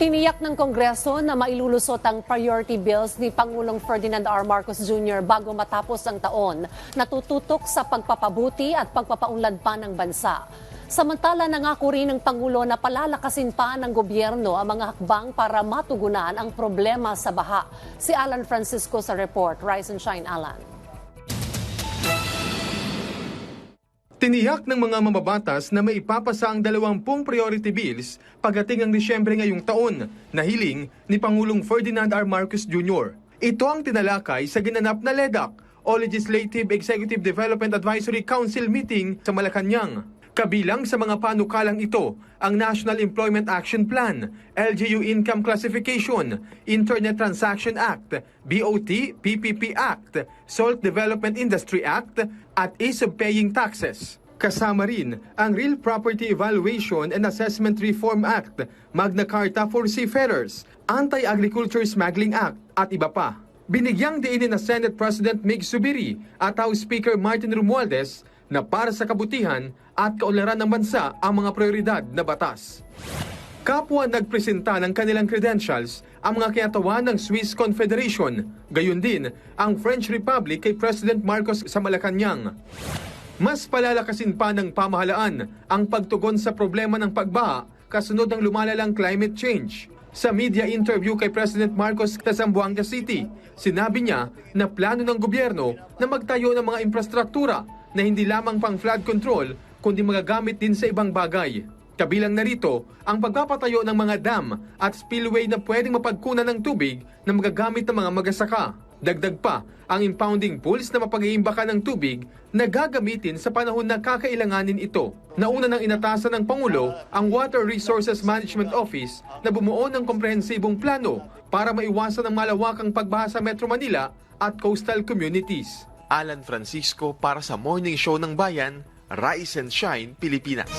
Tiniyak ng Kongreso na mailulusot ang priority bills ni Pangulong Ferdinand R. Marcos Jr. bago matapos ang taon na tututok sa pagpapabuti at pagpapaunlad pa ng bansa. Samantala, nangako rin ng Pangulo na palalakasin pa ng gobyerno ang mga hakbang para matugunan ang problema sa baha. Si Alan Francisco sa report. Rise and Shine, Alan. Tiniyak ng mga mamabatas na maipapasa ang dalawampung priority bills pagdating ang Disyembre ngayong taon na hiling ni Pangulong Ferdinand R. Marcos Jr. Ito ang tinalakay sa ginanap na LEDAC o Legislative Executive Development Advisory Council meeting sa Malacanang. Kabilang sa mga panukalang ito ang National Employment Action Plan, LGU Income Classification, Internet Transaction Act, BOT PPP Act, Salt Development Industry Act at Ease of Paying Taxes. Kasama rin ang Real Property Evaluation and Assessment Reform Act, Magna Carta for Seafarers, Anti-Agriculture Smuggling Act at iba pa. Binigyang diinin na Senate President Mig Subiri at House Speaker Martin Romualdez na para sa kabutihan at kaunlaran ng bansa ang mga prioridad na batas. Kapwa nagpresenta ng kanilang credentials ang mga kinatawan ng Swiss Confederation, gayon din ang French Republic kay President Marcos sa Malacanang. Mas palalakasin pa ng pamahalaan ang pagtugon sa problema ng pagbaha kasunod ng lumalalang climate change. Sa media interview kay President Marcos sa Zamboanga City, sinabi niya na plano ng gobyerno na magtayo ng mga infrastruktura na hindi lamang pang flood control kundi magagamit din sa ibang bagay. Kabilang narito ang pagpapatayo ng mga dam at spillway na pwedeng mapagkunan ng tubig na magagamit ng mga magasaka. Dagdag pa ang impounding pools na mapag-iimbakan ng tubig na gagamitin sa panahon na kakailanganin ito. Nauna nang inatasan ng Pangulo ang Water Resources Management Office na bumuo ng komprehensibong plano para maiwasan ang malawakang pagbaha sa Metro Manila at coastal communities. Alan Francisco para sa Morning Show ng Bayan, Rise and Shine, Pilipinas.